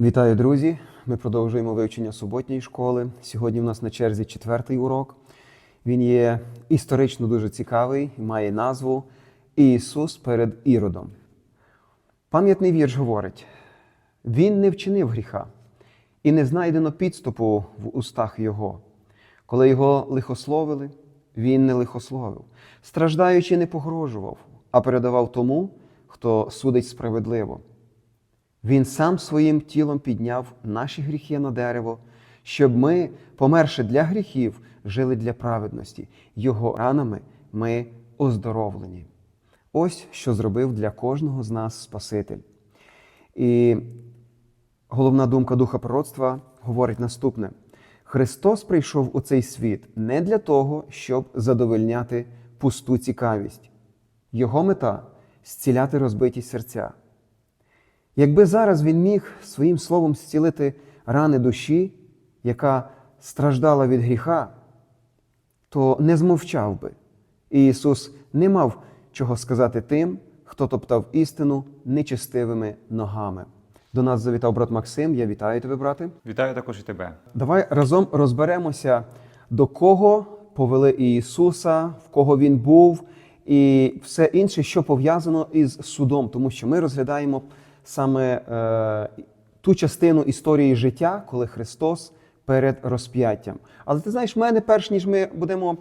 Вітаю, друзі! Ми продовжуємо вивчення суботньої школи. Сьогодні у нас на черзі четвертий урок. Він є історично дуже цікавий, має назву Ісус перед Іродом. Пам'ятний вірш говорить: Він не вчинив гріха, і не знайдено підступу в устах Його. Коли його лихословили, він не лихословив, страждаючи, не погрожував, а передавав тому, хто судить справедливо. Він сам своїм тілом підняв наші гріхи на дерево, щоб ми, померши для гріхів, жили для праведності. Його ранами ми оздоровлені. Ось що зробив для кожного з нас Спаситель. І головна думка духа пророцтва говорить наступне: Христос прийшов у цей світ не для того, щоб задовольняти пусту цікавість. Його мета зціляти розбиті серця. Якби зараз він міг своїм словом зцілити рани душі, яка страждала від гріха, то не змовчав би. І Ісус не мав чого сказати тим, хто топтав істину нечестивими ногами. До нас завітав брат Максим. Я вітаю тебе, брате. Вітаю також і тебе. Давай разом розберемося, до кого повели Ісуса, в кого Він був, і все інше, що пов'язано із судом, тому що ми розглядаємо саме е, ту частину історії життя, коли Христос перед розп'яттям. Але ти знаєш, в мене, перш ніж ми будемо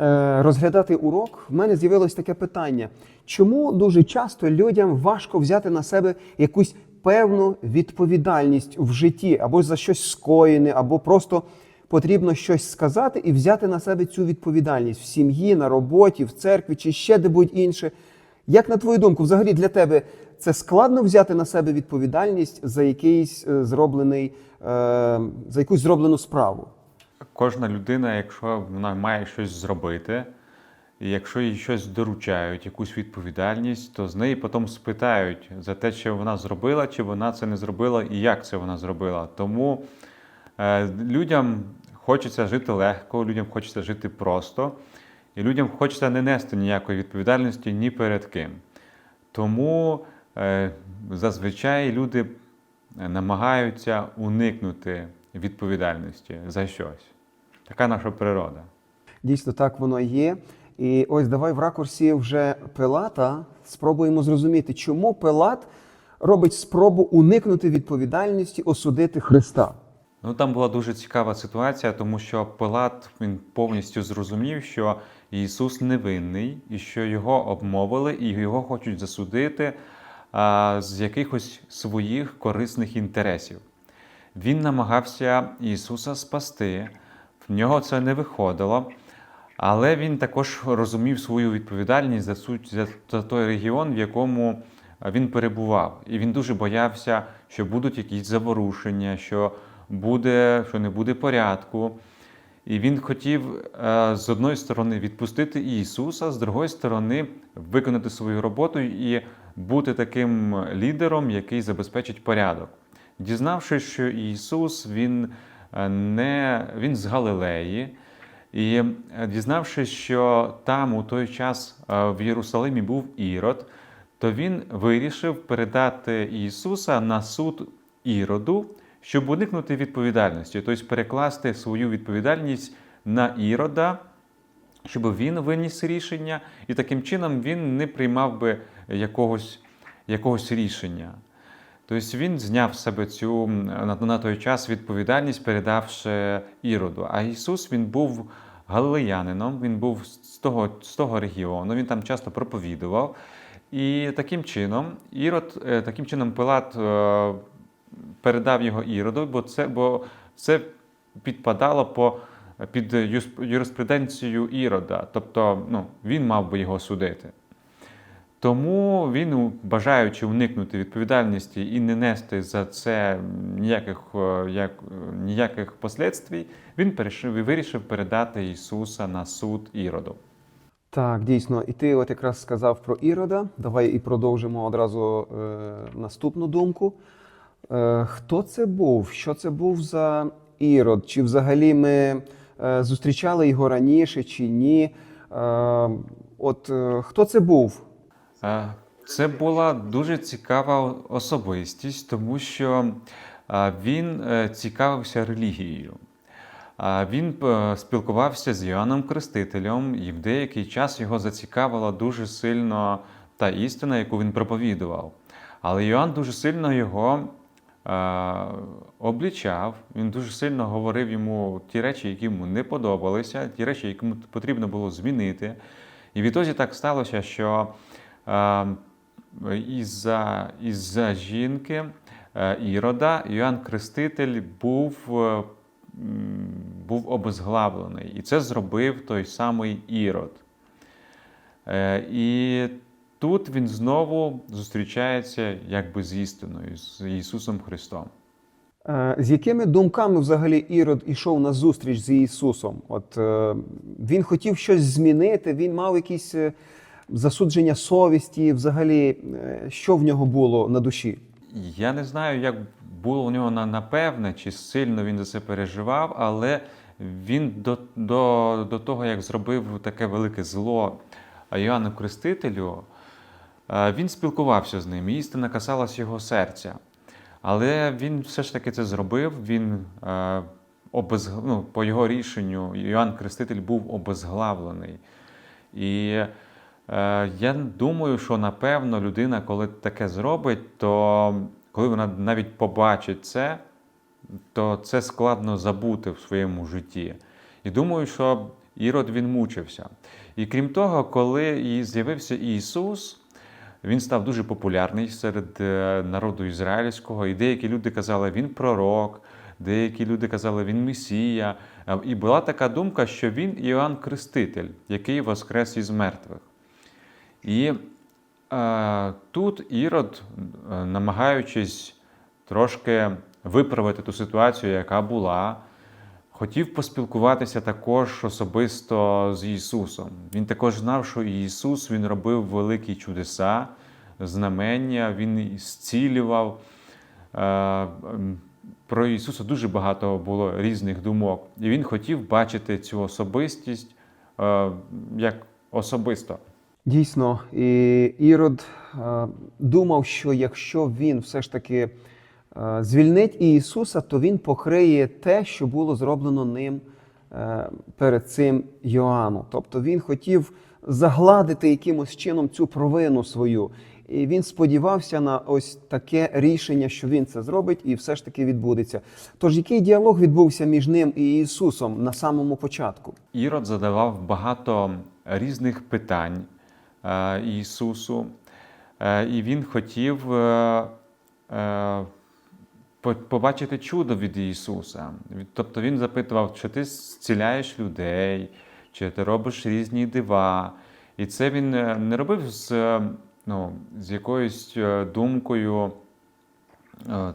е, розглядати урок, в мене з'явилось таке питання: чому дуже часто людям важко взяти на себе якусь певну відповідальність в житті, або за щось скоєне, або просто потрібно щось сказати і взяти на себе цю відповідальність в сім'ї, на роботі, в церкві чи ще де-будь інше. Як на твою думку, взагалі для тебе це складно взяти на себе відповідальність за якийсь е, зроблений, е, за якусь зроблену справу? Кожна людина, якщо вона має щось зробити, і якщо їй щось доручають, якусь відповідальність, то з неї потім спитають за те, що вона зробила, чи вона це не зробила, і як це вона зробила. Тому е, людям хочеться жити легко, людям хочеться жити просто, і людям хочеться не нести ніякої відповідальності ні перед ким. Тому зазвичай люди намагаються уникнути відповідальності за щось. Така наша природа. Дійсно, так воно є. І ось давай в ракурсі вже Пилата спробуємо зрозуміти, чому Пилат робить спробу уникнути відповідальності, осудити Христа. Ну там була дуже цікава ситуація, тому що Пилат він повністю зрозумів, що Ісус невинний і що його обмовили, і його хочуть засудити з якихось своїх корисних інтересів. Він намагався Ісуса спасти, в нього це не виходило. Але він також розумів свою відповідальність за суть за, той регіон, в якому він перебував. І він дуже боявся, що будуть якісь заворушення, що буде, що не буде порядку. І він хотів з одної сторони відпустити Ісуса, з другої сторони виконати свою роботу і бути таким лідером, який забезпечить порядок. Дізнавшись, що Ісус він е, не він з Галилеї, і е, дізнавшись, що там у той час е, в Єрусалимі був Ірод, то він вирішив передати Ісуса на суд Іроду, щоб уникнути відповідальності, тобто перекласти свою відповідальність на Ірода, щоб він виніс рішення, і таким чином він не приймав би якогось, якогось рішення. Тобто він зняв з себе цю на, той час відповідальність, передавши Іроду. А Ісус він був галилеянином, він був з того, з того регіону, він там часто проповідував. І таким чином, Ірод, е, таким чином Пилат е, передав його Іроду, бо це, бо це підпадало по, під юриспруденцію Ірода. Тобто ну, він мав би його судити. Тому він, бажаючи уникнути відповідальності і не нести за це ніяких, е, як, ніяких послідствій, він перейшов і вирішив передати Ісуса на суд Іроду. Так, дійсно, і ти от якраз сказав про Ірода. Давай і продовжимо одразу е, наступну думку. Е, хто це був? Що це був за Ірод? Чи взагалі ми е, зустрічали його раніше, чи ні? Е, от е, хто це був? Е, Це була дуже цікава особистість, тому що він е, цікавився релігією. Він е, спілкувався з Іоанном Крестителем, і в деякий час його зацікавила дуже сильно та істина, яку він проповідував. Але Іоанн дуже сильно його е, облічав, він дуже сильно говорив йому ті речі, які йому не подобалися, ті речі, які йому потрібно було змінити. І відтоді так сталося, що е, із-за, із-за жінки е, Ірода Іоанн Креститель був, е, був обезглавлений. І це зробив той самий Ірод. Е, І тут він знову зустрічається якби з істиною, з Ісусом Христом. Е, З якими думками взагалі Ірод ішов на зустріч з Ісусом? От е, він хотів щось змінити, він мав якісь е, засудження совісті, взагалі, що в нього було на душі? Я не знаю, як було у нього напевне, чи сильно він за це переживав, але він до, до, до того, як зробив таке велике зло Іоанну Крестителю, він спілкувався з ним, і істина касалась його серця. Але він все ж таки це зробив. Він обез... ну, по його рішенню Іоанн Креститель був обезглавлений. І е, я думаю, що напевно людина, коли таке зробить, то коли вона навіть побачить це, то це складно забути в своєму житті. І думаю, що Ірод він мучився. І крім того, коли з'явився Ісус, він став дуже популярний серед е, народу ізраїльського, і деякі люди казали, він пророк, деякі люди казали, він Месія. Е, І була така думка, що він Іоанн Креститель, який воскрес із мертвих. І е, тут Ірод, е, намагаючись трошки виправити ту ситуацію, яка була, хотів поспілкуватися також особисто з Ісусом. Він також знав, що Ісус він робив великі чудеса, знамення, Він зцілював. Е, Про Ісуса дуже багато було різних думок. І він хотів бачити цю особистість е, як особисто. Дійсно, і Ірод е, думав, що якщо він все ж таки звільнить Ісуса, то він покриє те, що було зроблено ним е, перед цим Йоанну. Тобто він хотів загладити якимось чином цю провину свою. І він сподівався на ось таке рішення, що він це зробить, і все ж таки відбудеться. Тож який діалог відбувся між ним і Ісусом на самому початку? Ірод задавав багато різних питань е, Ісусу, е, і він хотів е, е, побачити чудо від Ісуса. Тобто Він запитував, чи ти зціляєш людей, чи ти робиш різні дива. І це він е, не робив з, е, ну, з якоюсь е, думкою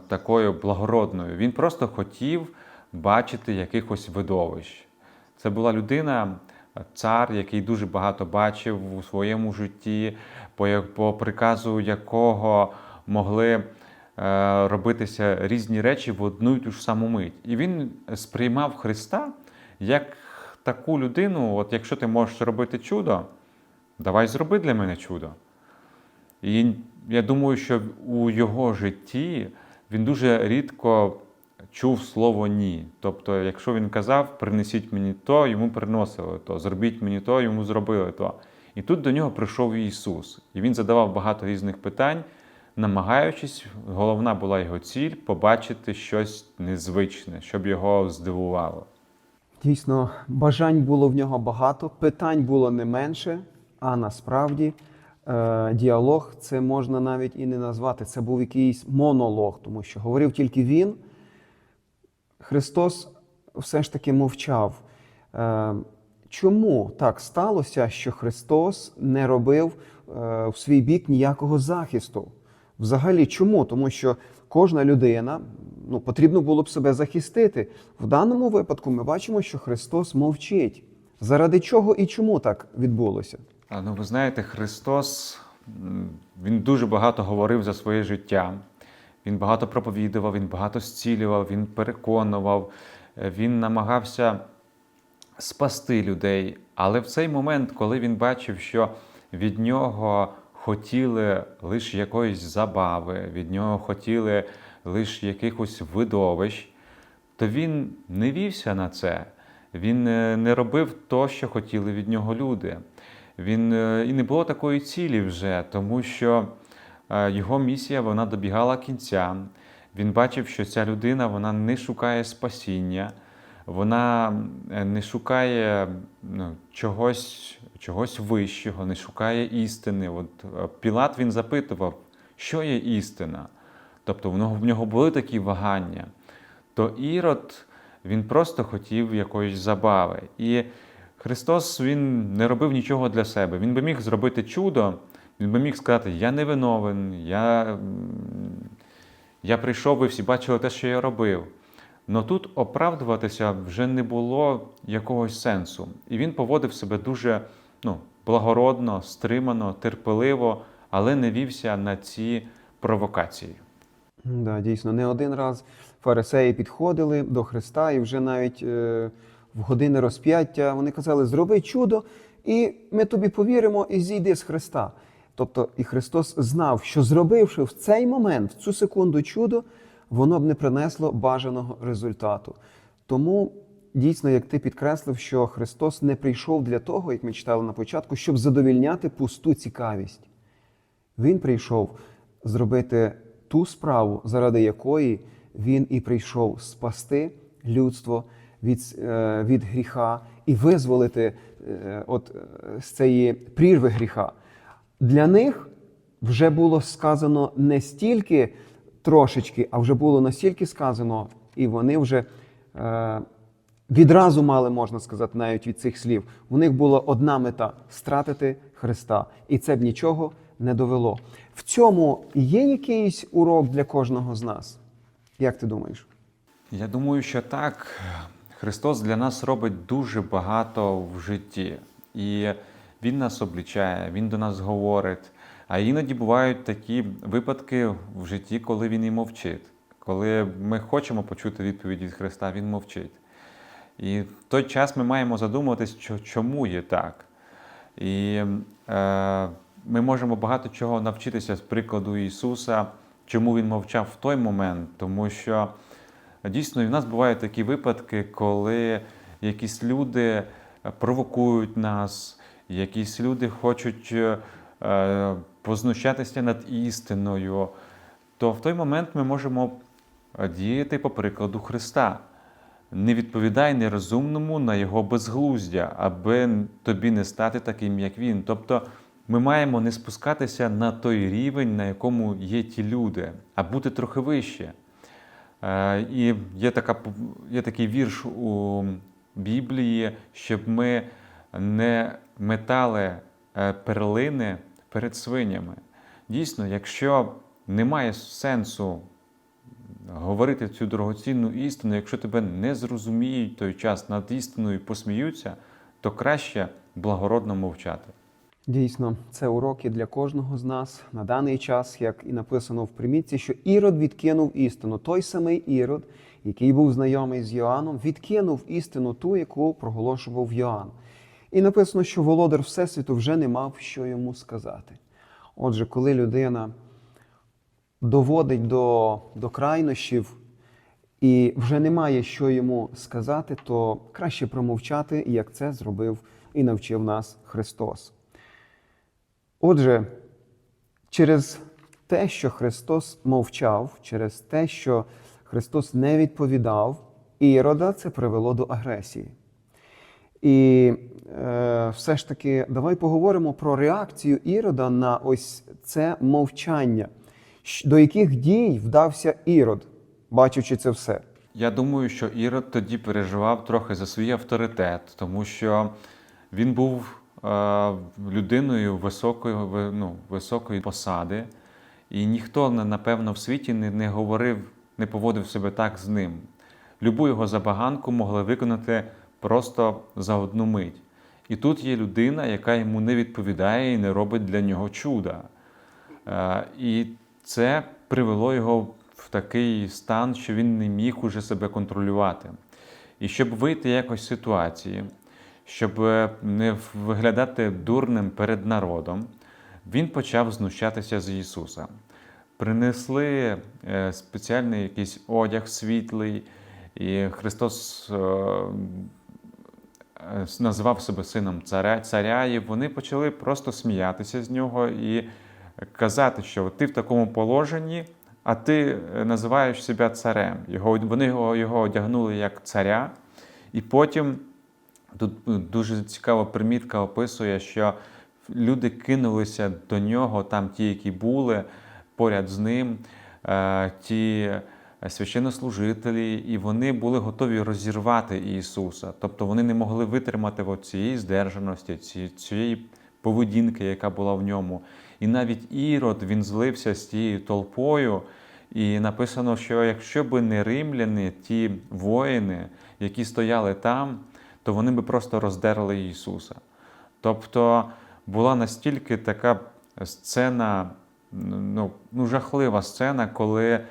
такою благородною. Він просто хотів бачити якихось видовищ. Це була людина, цар, який дуже багато бачив у своєму житті, по, по приказу якого могли робитися різні речі в одну й ту ж саму мить. І він сприймав Христа як таку людину, от якщо ти можеш робити чудо, давай зроби для мене чудо. І я думаю, що у його житті він дуже рідко чув слово ні. Тобто, якщо він казав, принесіть мені то, йому приносили то, зробіть мені то, йому зробили то. І тут до нього прийшов Ісус. І він задавав багато різних питань, намагаючись, головна була його ціль побачити щось незвичне, щоб його здивувало. Дійсно, бажань було в нього багато, питань було не менше, а насправді е, діалог це можна навіть і не назвати. Це був якийсь монолог, тому що говорив тільки він. Христос все ж таки мовчав. Е, чому так сталося, що Христос не робив е, в свій бік ніякого захисту? Взагалі, чому? Тому що кожна людина ну, потрібно було б себе захистити. В даному випадку ми бачимо, що Христос мовчить. Заради чого і чому так відбулося? А, Ну, ви знаєте, Христос Він дуже багато говорив за своє життя. Він багато проповідував, він багато зцілював, він переконував, е, він намагався спасти людей. Але в цей момент, коли він бачив, що від нього хотіли лише якоїсь забави, від нього хотіли лише якихось видовищ, то він не вівся на це. Він е, не робив то, що хотіли від нього люди. Він е, і не було такої цілі вже, тому що е, його місія вона добігала кінця. Він бачив, що ця людина вона не шукає спасіння, вона е, не шукає ну, чогось, чогось вищого, не шукає істини. От е, Пілат він запитував, що є істина. Тобто в нього, були такі вагання. То Ірод він просто хотів якоїсь забави. І Христос Він не робив нічого для себе. Він би міг зробити чудо, він би міг сказати: Я не виновен, я, я прийшов, ви всі бачили те, що я робив. Но тут оправдуватися вже не було якогось сенсу. І він поводив себе дуже ну, благородно, стримано, терпеливо, але не вівся на ці провокації. Да, дійсно, не один раз фарисеї підходили до Христа, і вже навіть е, в години розп'яття вони казали: зроби чудо, і ми тобі повіримо, і зійди з Христа. Тобто, і Христос знав, що зробивши в цей момент, в цю секунду чудо, воно б не принесло бажаного результату. Тому дійсно, як ти підкреслив, що Христос не прийшов для того, як ми читали на початку, щоб задовільняти пусту цікавість. Він прийшов зробити ту справу, заради якої він і прийшов спасти людство від, е, від гріха і визволити е, от, е, з цієї прірви гріха. Для них вже було сказано не стільки трошечки, а вже було настільки сказано, і вони вже е, відразу мали, можна сказати, навіть від цих слів. У них була одна мета стратити Христа, і це б нічого не довело. В цьому є якийсь урок для кожного з нас? Як ти думаєш? Я думаю, що так. Христос для нас робить дуже багато в житті. І Він нас облічає, Він до нас говорить. А іноді бувають такі випадки в житті, коли Він і мовчить. Коли ми хочемо почути відповідь від Христа, Він мовчить. І в той час ми маємо задумуватись, чому є так. І е, ми можемо багато чого навчитися з прикладу Ісуса, чому Він мовчав в той момент, тому що дійсно в нас бувають такі випадки, коли якісь люди провокують нас, якісь люди хочуть е, познущатися над істиною, то в той момент ми можемо діяти по прикладу Христа. Не відповідай нерозумному на його безглуздя, аби тобі не стати таким, як він. Тобто ми маємо не спускатися на той рівень, на якому є ті люди, а бути трохи вище. Е, І є, така, є такий вірш у Біблії, щоб ми не метали е, перлини перед свинями. Дійсно, якщо немає сенсу говорити цю дорогоцінну істину, якщо тебе не зрозуміють той час над істиною і посміються, то краще благородно мовчати. Дійсно, це уроки для кожного з нас на даний час, як і написано в примітці, що Ірод відкинув істину. Той самий Ірод, який був знайомий з Йоанном, відкинув істину ту, яку проголошував Йоанн. І написано, що володар Всесвіту вже не мав що йому сказати. Отже, коли людина доводить до, до крайнощів і вже немає що йому сказати, то краще промовчати, як це зробив і навчив нас Христос. Отже, через те, що Христос мовчав, через те, що Христос не відповідав, Ірода це привело до агресії. І все ж таки, давай поговоримо про реакцію Ірода на ось це мовчання, до яких дій вдався Ірод, бачачи це все. Я думаю, що Ірод тоді переживав трохи за свій авторитет, тому що він був е, людиною високої, ну, високої посади, і ніхто, напевно, в світі не, не говорив, не поводив себе так з ним. Любу його забаганку могли виконати просто за одну мить. І тут є людина, яка йому не відповідає і не робить для нього чуда. Е, І це привело його в такий стан, що він не міг уже себе контролювати. І щоб вийти якось з ситуації, щоб е, не виглядати дурним перед народом, він почав знущатися з Ісуса. принесли е, спеціальний якийсь одяг світлий, і Христос назвав себе сином царя, царя, і вони почали просто сміятися з нього і казати, що ти в такому положенні, а ти е, називаєш себе царем. Його, вони його, його одягнули як царя, і потім тут ну, дуже цікава примітка описує, що люди кинулися до нього, там ті, які були поряд з ним, е, ті священнослужителі, і вони були готові розірвати Ісуса. Тобто вони не могли витримати цієї здержаності, цієї поведінки, яка була в ньому. І навіть Ірод він злився з тією толпою. І написано, що якщо б не римляни, ті воїни, які стояли там, то вони би просто роздерли Ісуса. Тобто була настільки така сцена, ну, ну жахлива сцена, коли е,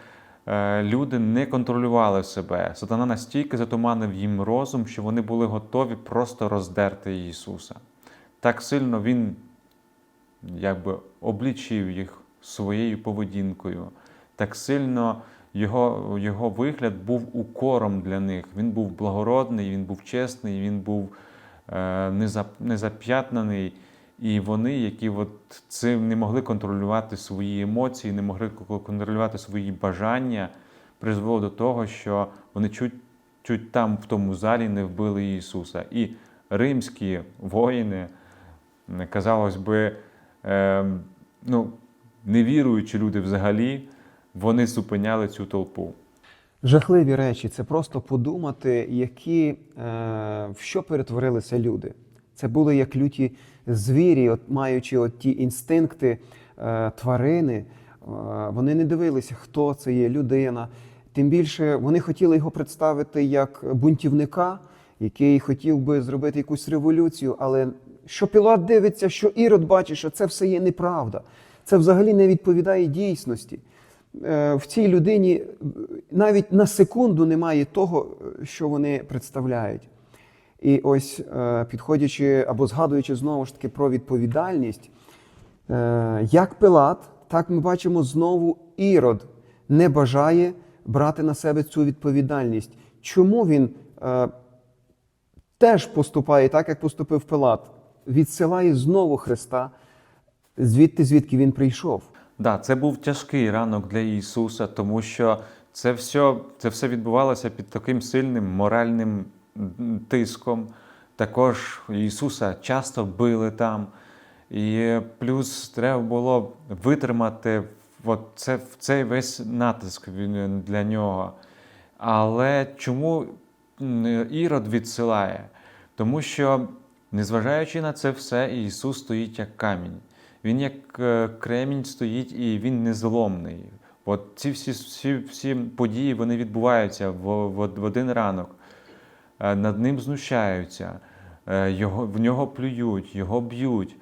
люди не контролювали себе. Сатана настільки затуманив їм розум, що вони були готові просто роздерти Ісуса. Так сильно Він якби облічив їх своєю поведінкою, так сильно його, його вигляд був укором для них. Він був благородний, він був чесний, він був е, незап- незап'ятнаний. І вони, які от цим не могли контролювати свої емоції, не могли контролювати свої бажання, призвело до того, що вони чуть, чуть там в тому залі не вбили Ісуса. І римські воїни, казалось би, е, ну, невіруючі люди взагалі, вони зупиняли цю толпу. Жахливі речі це просто подумати, які, е, в що перетворилися люди. Це були як люті звірі, от, маючи от ті інстинкти е, тварини. Е, вони не дивилися, хто це є людина. Тим більше вони хотіли його представити як бунтівника, який хотів би зробити якусь революцію. Але що Пілат дивиться, що Ірод бачить, що це все є неправда. Це взагалі не відповідає дійсності. Е, В цій людині навіть на секунду немає того, е, що вони представляють. І ось е, підходячи або згадуючи знову ж таки про відповідальність, е, як Пилат, так ми бачимо знову Ірод не бажає брати на себе цю відповідальність. Чому він е, теж поступає так, як поступив Пилат? Відсилає знову Христа звідти, звідки він прийшов. Да, це був тяжкий ранок для Ісуса, тому що це все, це все відбувалося під таким сильним моральним тиском. Також Ісуса часто били там. І плюс треба було витримати от це, цей весь натиск для нього. Але чому Ірод відсилає? Тому що, незважаючи на це все, Ісус стоїть як камінь. Він як е, кремінь стоїть і він незломний. От ці всі, всі, всі події вони відбуваються в, в, в один ранок. Е, Над ним знущаються, е, його, в нього плюють, його б'ють.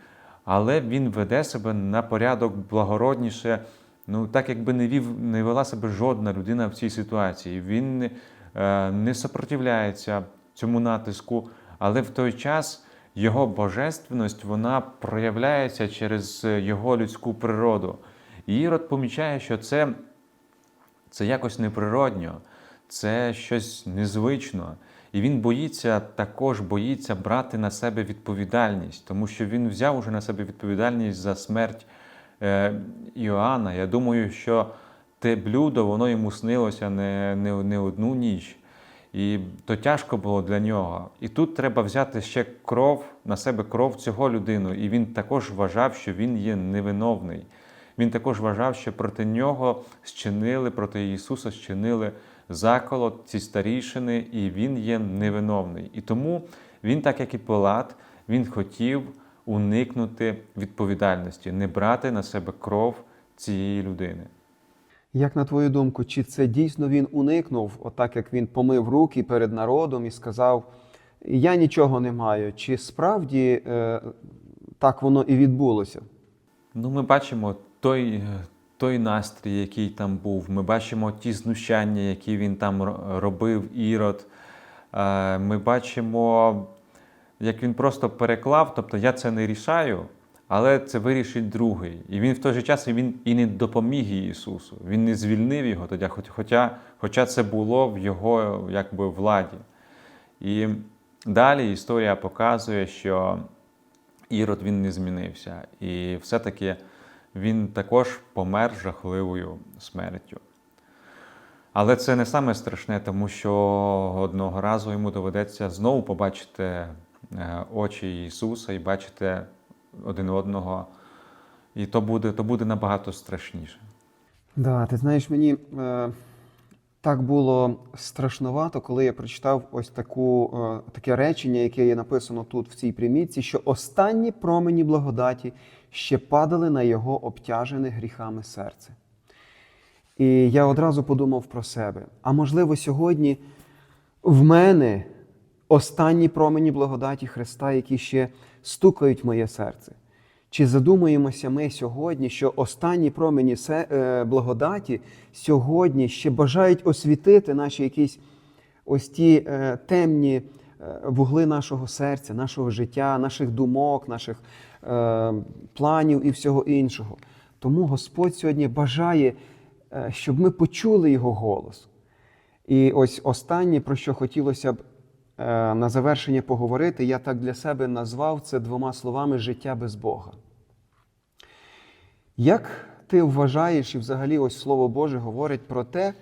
Але він веде себе на порядок благородніше, ну так якби не вів, не вела себе жодна людина в цій ситуації. Він не, е, не сопротивляється цьому натиску, але в той час його божественність вона проявляється через його людську природу. І Ірод помічає, що це, це якось неприродньо, це щось незвично. І він боїться також боїться брати на себе відповідальність, тому що він взяв уже на себе відповідальність за смерть е, Іоанна. Я думаю, що те блюдо воно йому снилося не, не, не одну ніч. І то тяжко було для нього. І тут треба взяти ще кров на себе кров цього людину. І він також вважав, що він є невиновний. Він також вважав, що проти нього зчинили, проти Ісуса зчинили заколот, ці старішини, і він є невиновний. І тому він, так як і Пилат, він хотів уникнути відповідальності, не брати на себе кров цієї людини. Як на твою думку, чи це дійсно він уникнув, отак як він помив руки перед народом і сказав: Я нічого не маю? Чи справді е, так воно і відбулося? Ну, ми бачимо той, той настрій, який там був. Ми бачимо ті знущання, які він там робив, Ірод. Е, Ми бачимо, як він просто переклав, тобто я це не рішаю, але це вирішить другий. І він в той же час він і не допоміг Ісусу. Він не звільнив його тоді, хоча, хоча це було в його якби, владі. І далі історія показує, що Ірод він не змінився. І все-таки він також помер жахливою смертю. Але це не саме страшне, тому що одного разу йому доведеться знову побачити е, очі Ісуса і бачити один одного. І то буде, то буде набагато страшніше. Да, ти знаєш, мені е, так було страшновато, коли я прочитав ось таку, е, таке речення, яке є написано тут в цій примітці, що останні промені благодаті ще падали на його обтяжене гріхами серце. І я одразу подумав про себе. А можливо, сьогодні в мене останні промені благодаті Христа, які ще стукають моє серце. Чи задумуємося ми сьогодні, що останні промені е, благодаті сьогодні ще бажають освітити наші якісь ось ті е, темні вугли нашого серця, нашого життя, наших думок, наших е, планів і всього іншого. Тому Господь сьогодні бажає, е, щоб ми почули Його голос. І ось останнє, про що хотілося б е, на завершення поговорити, я так для себе назвав це двома словами життя без Бога. Як ти вважаєш, і взагалі ось Слово Боже говорить про те,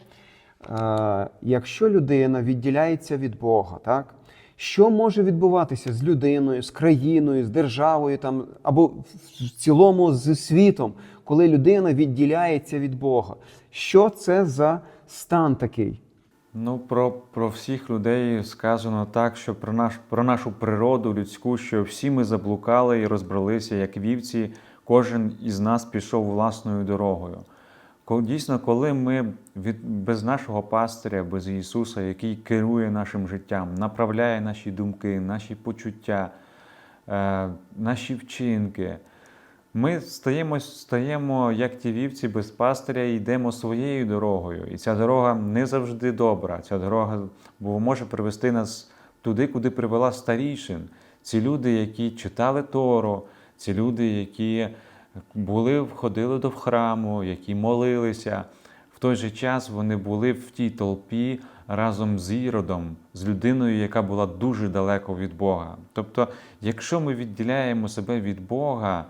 е, якщо людина відділяється від Бога, так? Що може відбуватися з людиною, з країною, з державою там, або в цілому з світом, коли людина відділяється від Бога? Що це за стан такий? Ну, про, про всіх людей сказано так, що про, наш, про нашу природу людську, що всі ми заблукали і розбралися, як вівці, кожен із нас пішов власною дорогою. Дійсно, коли ми від, без нашого пастиря, без Ісуса, який керує нашим життям, направляє наші думки, наші почуття, е, наші вчинки, ми стаємо, стаємо як ті вівці без пастиря і йдемо своєю дорогою. І ця дорога не завжди добра. Ця дорога може привести нас туди, куди привела старішин. Ці люди, які читали Тору, ці люди, які були, ходили до храму, які молилися. В той же час вони були в тій толпі разом з Іродом, з людиною, яка була дуже далеко від Бога. Тобто, якщо ми відділяємо себе від Бога,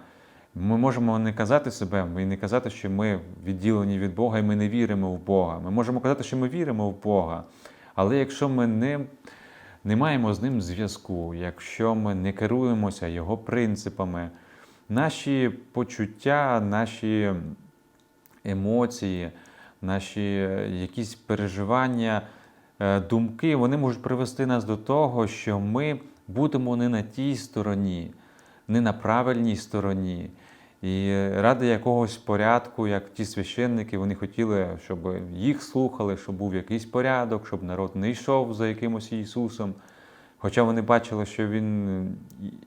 ми можемо не казати себе, і не казати, що ми відділені від Бога і ми не віримо в Бога. Ми можемо казати, що ми віримо в Бога. Але якщо ми не, не маємо з ним зв'язку, якщо ми не керуємося Його принципами, наші почуття, наші емоції, наші е, якісь переживання, е, думки, вони можуть привести нас до того, що ми будемо не на тій стороні, не на правильній стороні. І ради якогось порядку, як ті священники, вони хотіли, щоб їх слухали, щоб був якийсь порядок, щоб народ не йшов за якимось Ісусом. Хоча вони бачили, що Він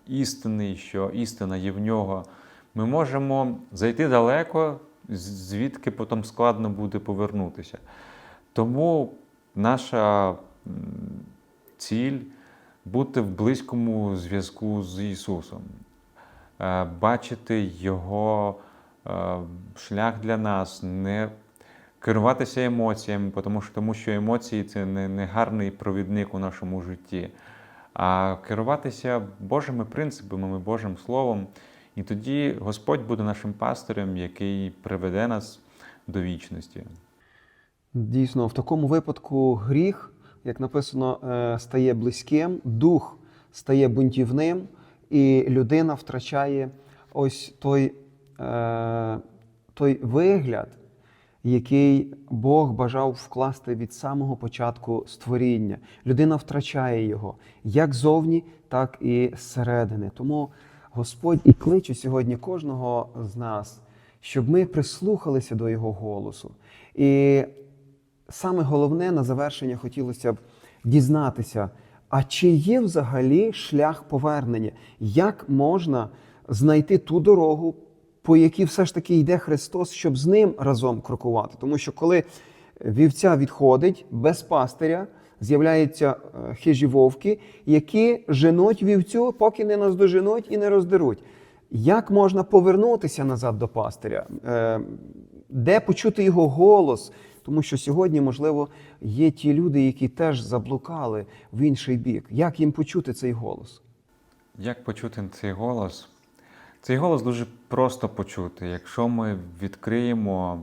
істинний, що істина є в нього. Ми можемо зайти далеко, звідки потім складно буде повернутися. Тому наша ціль бути в близькому зв'язку з Ісусом, е, бачити Його е, шлях для нас, не керуватися емоціями, тому що, емоції це не гарний провідник у нашому житті, а керуватися Божими принципами, Божим Словом. І тоді Господь буде нашим пастирем, який приведе нас до вічності. Дійсно, в такому випадку гріх, як написано, е, стає близьким, дух стає бунтівним, і людина втрачає ось той, е, той вигляд, який Бог бажав вкласти від самого початку створіння. Людина втрачає його як зовні, так і зсередини. Тому Господь і кличе сьогодні кожного з нас, щоб ми прислухалися до Його голосу. І саме головне на завершення хотілося б дізнатися, а чи є взагалі шлях повернення? Як можна знайти ту дорогу, по якій все ж таки йде Христос, щоб з ним разом крокувати? Тому що коли вівця відходить без пастиря, з'являються е, хижі вовки, які женуть вівцю, поки не наздоженуть і не роздеруть. Як можна повернутися назад до пастиря? Е, Де почути його голос? Тому що сьогодні, можливо, є ті люди, які теж заблукали в інший бік. Як їм почути цей голос? Як почути цей голос? Цей голос дуже просто почути. Якщо ми відкриємо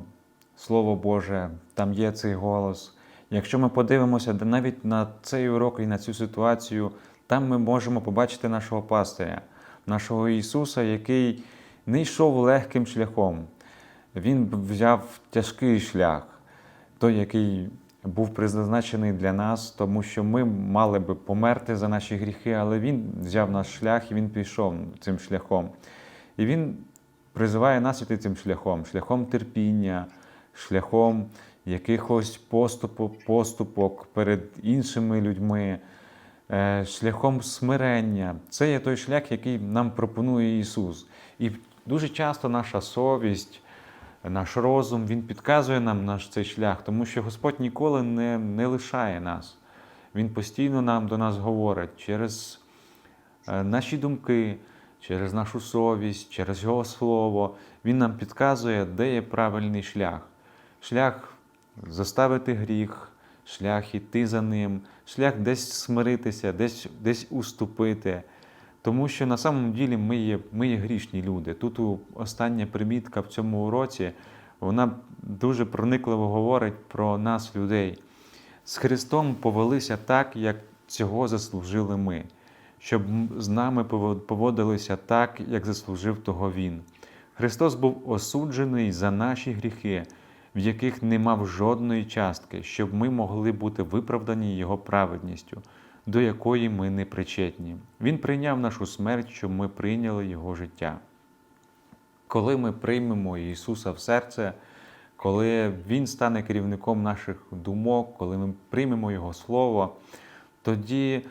Слово Боже, там є цей голос. Якщо ми подивимося навіть на цей урок і на цю ситуацію, там ми можемо побачити нашого пастиря, нашого Ісуса, який не йшов легким шляхом. Він взяв тяжкий шлях, той, який був призначений для нас, тому що ми мали би померти за наші гріхи, але Він взяв наш шлях і Він пішов цим шляхом. І Він призиває нас іти цим шляхом, шляхом терпіння, шляхом якихось поступок, поступок перед іншими людьми, е, шляхом смирення. Це є той шлях, який нам пропонує Ісус. І дуже часто наша совість, наш розум, Він підказує нам наш цей шлях, тому що Господь ніколи не, не лишає нас. Він постійно нам до нас говорить через е, наші думки, через нашу совість, через Його Слово. Він нам підказує, де є правильний шлях. Шлях заставити гріх, шлях іти за ним, шлях десь смиритися, десь, десь уступити. Тому що на самом ділі ми є, ми є грішні люди. Тут остання примітка в цьому уроці, вона дуже проникливо говорить про нас, людей. З Христом повелися так, як цього заслужили ми, щоб з нами пово- поводилися так, як заслужив того Він. Христос був осуджений за наші гріхи, в яких не мав жодної частки, щоб ми могли бути виправдані Його праведністю, до якої ми не причетні. Він прийняв нашу смерть, щоб ми прийняли Його життя. Коли ми приймемо Ісуса в серце, коли Він стане керівником наших думок, коли ми приймемо Його Слово, тоді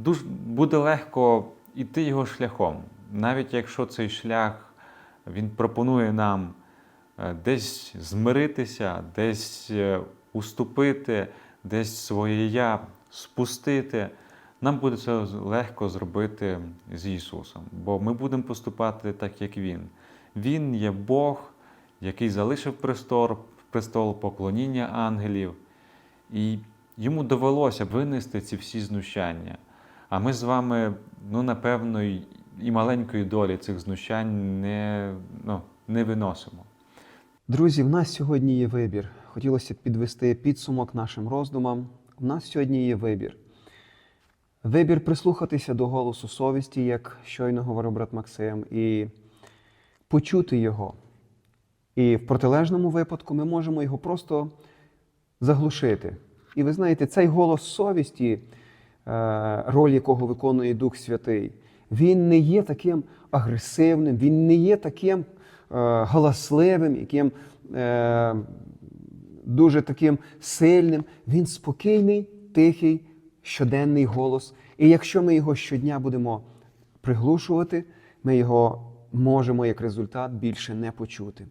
дуже буде легко йти Його шляхом. Навіть якщо цей шлях Він пропонує нам е, десь змиритися, десь е, уступити, десь своє я спустити. Нам буде це легко зробити з Ісусом, бо ми будемо поступати так, як Він. Він є Бог, який залишив престол, престол поклоніння ангелів, і йому довелося винести ці всі знущання. А ми з вами, ну, напевно, і маленької долі цих знущань не, ну, не виносимо. Друзі, в нас сьогодні є вибір. Хотілося б підвести підсумок нашим роздумам. У нас сьогодні є вибір. Вибір прислухатися до голосу совісті, як щойно говорив брат Максим, і почути його. І в протилежному випадку ми можемо його просто заглушити. І ви знаєте, цей голос совісті, роль якого виконує Дух Святий, він не є таким агресивним, він не є таким е, галасливим, яким е, дуже таким сильним. Він спокійний, тихий, щоденний голос. І якщо ми його щодня будемо приглушувати, ми його можемо як результат більше не почути.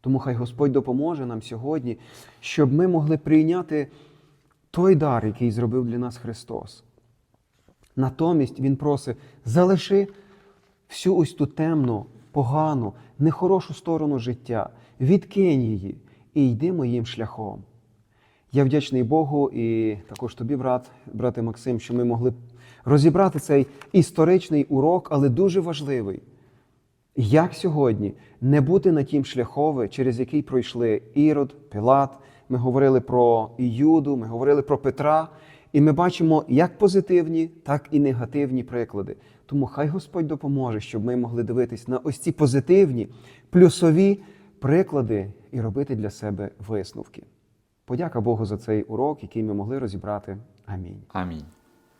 Тому хай Господь допоможе нам сьогодні, щоб ми могли прийняти той дар, який зробив для нас Христос. Натомість Він просить, залиши всю ось ту темну, погану, нехорошу сторону життя, відкинь її і йди моїм шляхом. Я вдячний Богу і також тобі, брат, брате Максим, що ми могли розібрати цей історичний урок, але дуже важливий. Як сьогодні не бути на тім шляхові, через який пройшли Ірод, Пілат, ми говорили про Іюду, ми говорили про Петра, і ми бачимо як позитивні, так і негативні приклади. Тому хай Господь допоможе, щоб ми могли дивитись на ось ці позитивні, плюсові приклади і робити для себе висновки. Подяка Богу за цей урок, який ми могли розібрати. Амінь. Амінь.